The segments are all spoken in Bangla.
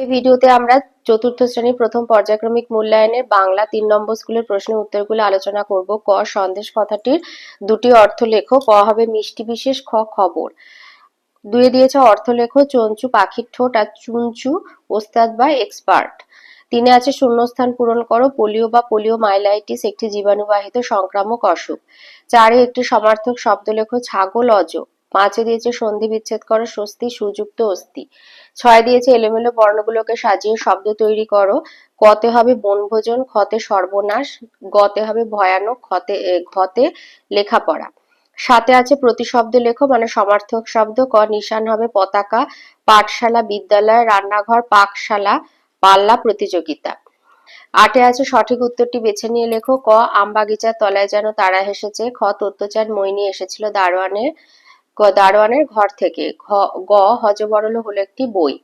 এই ভিডিওতে আমরা চতুর্থ শ্রেণির প্রথম পর্যায়ক্রমিক মূল্যায়নের বাংলা তিন নম্বর স্কুলের প্রশ্নের উত্তরগুলো আলোচনা করব। ক সন্দেশ কথাটির দুটি অর্থ লেখো ক হবে মিষ্টি বিশেষ, খ খবর। দুয়ে দিয়েছে অর্থ লেখো চঞ্চু পাখির ঠোঁট আর চুনচু ওস্তাদ বা এক্সপার্ট। তিনে আছে শূন্যস্থান পূরণ করো, পোলিও বা পোলিও মাইলাইটিস একটি জীবাণুবাহিত সংক্রামক অসুখ। চারে একটি সমার্থক শব্দ লেখো ছাগল অজ। পাঁচে দিয়েছে সন্ধি বিচ্ছেদ করো স্বস্তি সুযুক্ত অস্তি ছয় দিয়েছে এলোমেলো বর্ণগুলোকে সাজিয়ে শব্দ তৈরি করো। কতে হবে বনভোজন খতে সর্বনাশ গতে হবে ভয়ানক এ, ঘতে লেখাপড়া। সাথে আছে প্রতিশব্দ লেখো মানে সমার্থক শব্দ। ক নিশান হবে পতাকা পাঠশালা বিদ্যালয় রান্নাঘর পাকশালা পাল্লা প্রতিযোগিতা। আটে আছে সঠিক উত্তরটি বেছে নিয়ে লেখো। ক আমবাগিচার তলায় যেন তারা হেসেছে খ তত্ত্বচার মইনি এসেছিল দারোয়ানের। দারোয়ানের ঘর থেকে। গ হজবরল হলো একটি বই।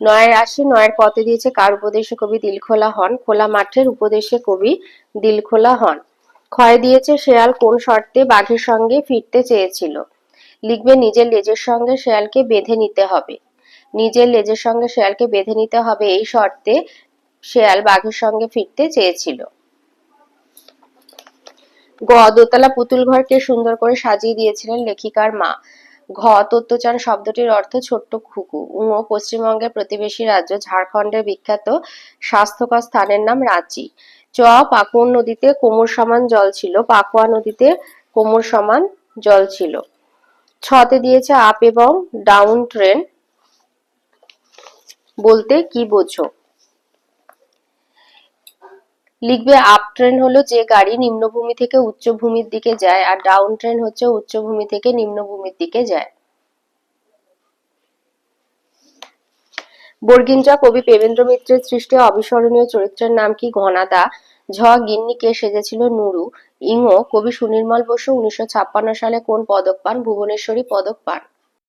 নয়ের আশি নয়ের পথে দিয়েছে কার উপদেশে কবি দিলখোলা হন? খোলা মাঠের উপদেশে কবি দিলখোলা হন। ক্ষয় দিয়েছে শেয়াল কোন শর্তে বাঘের সঙ্গে ফিরতে চেয়েছিল? লিখবে, নিজের লেজের সঙ্গে শেয়ালকে বেঁধে নিতে হবে। নিজের লেজের সঙ্গে শেয়ালকে বেঁধে নিতে হবে এই শর্তে শেয়াল বাঘের সঙ্গে ফিরতে চেয়েছিল। গ দোতলা পুতুল ঘরকে সুন্দর করে সাজিয়ে দিয়েছিলেন লেখিকার মা। ঘ তত্ত্বচান শব্দটির অর্থ ছোট্ট খুকু উঙ পশ্চিমবঙ্গের প্রতিবেশী রাজ্য ঝাড়খণ্ডের বিখ্যাত স্বাস্থ্যকর স্থানের নাম রাঁচি। চ পাকুয়ান নদীতে কোমর সমান জল ছিল। পাকুয়া নদীতে কোমর সমান জল ছিল। ছতে দিয়েছে আপ এবং ডাউন ট্রেন। বলতে কি বোঝো? লিখবে আপ ট্রেন হলো যে গাড়ি নিম্নভূমি থেকে উচ্চভূমির দিকে যায় আর ডাউন ট্রেন হচ্ছে উচ্চভূমি থেকে নিম্নভূমির দিকে যায়। বর্গিঞ্জা কবি পেবেন্দ্র মিত্রের সৃষ্টি অবিস্মরণীয় চরিত্রের নাম কি? ঘনাদা ঝ, গিন্নি কে সেজেছিল নুরু। ইঙো, কবি সুনির্মল বসু উনিশশো ছাপ্পান্ন সালে কোন পদক পান? ভুবনেশ্বরী পদক পান।